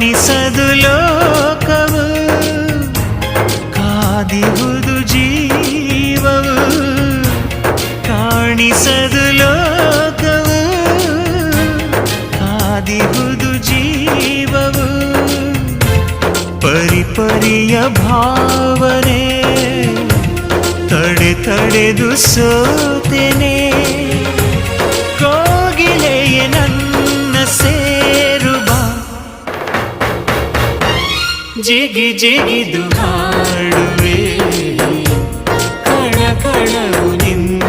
కాని సదులోకము కాదివుదు జీవము కాని సదులోకము కాదివుదు జీవము. ಪರಿಪರಿಯ ಭಾವನೆ ತಡೆ ತಡೆದು ಸೋತೆನೆ జిగి జిగి దుహాడు